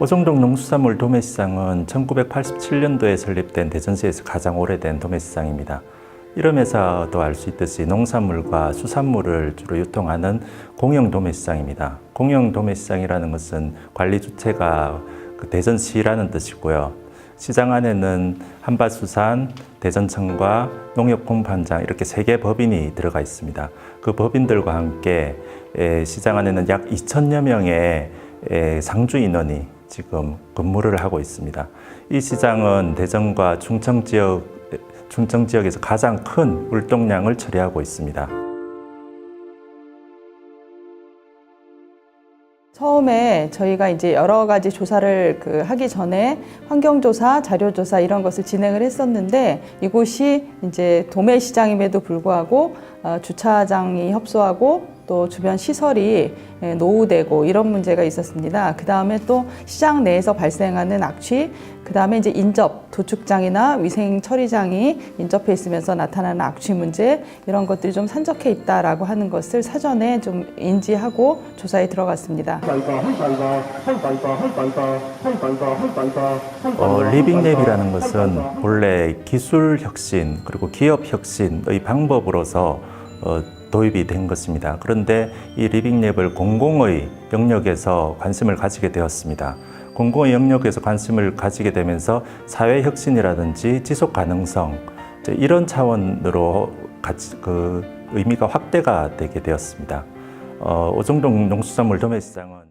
오정동 농수산물 도매시장은 1987년도에 설립된 대전시에서 가장 오래된 도매시장입니다. 이름에서도 알 수 있듯이 농산물과 수산물을 주로 유통하는 공영 도매시장입니다. 공영 도매시장이라는 것은 관리 주체가 그 대전시라는 뜻이고요. 시장 안에는 한밭수산, 대전청과 농협공판장 이렇게 세 개 법인이 들어가 있습니다. 그 법인들과 함께 에, 시장 안에는 약 2천여 명의 에, 상주 인원이 지금 근무를 하고 있습니다. 이 시장은 대전과 충청 지역 충청 지역에서 가장 큰 물동량을 처리하고 있습니다. 처음에 저희가 이제 여러 가지 조사를 그 하기 전에 환경조사, 자료조사 이런 것을 진행을 했었는데 이곳이 이제 도매 시장임에도 불구하고 어, 주차장이 협소하고 또 주변 시설이 예, 노후되고 이런 문제가 있었습니다. 그 다음에 또 시장 내에서 발생하는 악취, 그 다음에 이제 인접, 도축장이나 위생 처리장이 인접해 있으면서 나타나는 악취 문제 이런 것들이 좀 산적해 있다라고 하는 것을 사전에 좀 인지하고 조사에 들어갔습니다. 어, 리빙랩이라는 것은 본래 기술 혁신 그리고 기업 혁신의 방법으로서 어, 도입이 된 것입니다. 그런데 이 리빙랩을 공공의 영역에서 관심을 가지게 되었습니다. 공공의 영역에서 관심을 가지게 되면서 사회 혁신이라든지 지속 가능성 이런 차원으로 같이 그 의미가 확대가 되게 되었습니다. 어, 오정동 농수산물 도매시장은